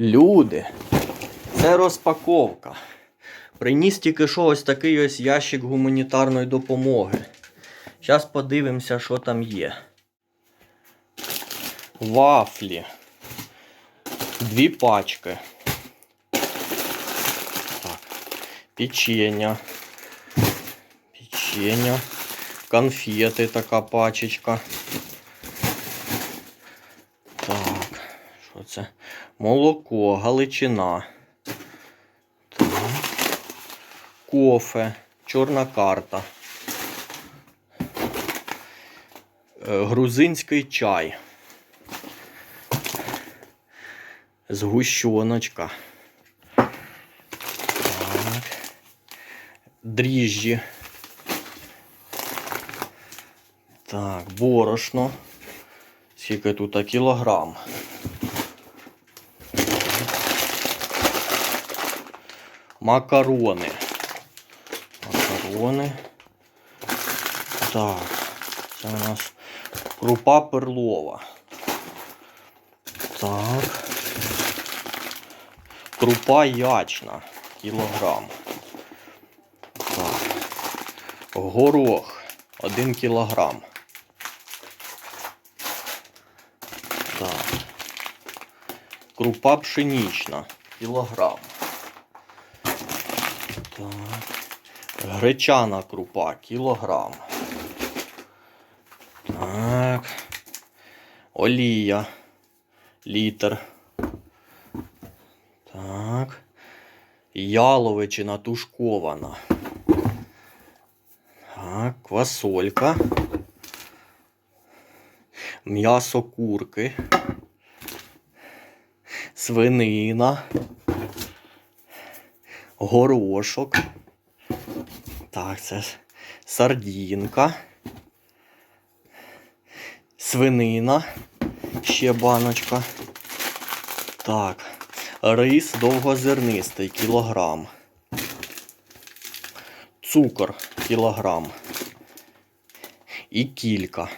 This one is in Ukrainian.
Люди, це розпаковка. Приніс тільки що ось такий ось ящик гуманітарної допомоги. Зараз подивимося, що там є. Вафлі. Дві пачки. Так. Печення. Печення. Конфети така пачечка. Так, що це? Молоко, галичина. Кофе, чорна карта. Е, Грузинський чай. Згущеночка. Так. Дріжджі. Так, борошно. Скільки тут кілограм? Макарони. Макарони. Так, це у нас крупа перлова. Так. Крупа ячна. Кілограм. Так. Горох. Один кілограм. Так. Крупа пшенічна. Кілограм. Так. Гречана крупа. Кілограм. Так. Олія. Літр. Так. Яловичина тушкована. Так, квасолька. М'ясо курки. Свинина. Горошок. Так, це сардінка. Свинина. Ще баночка. Так. Рис довгозернистий кілограм. Цукор кілограм. І кілька.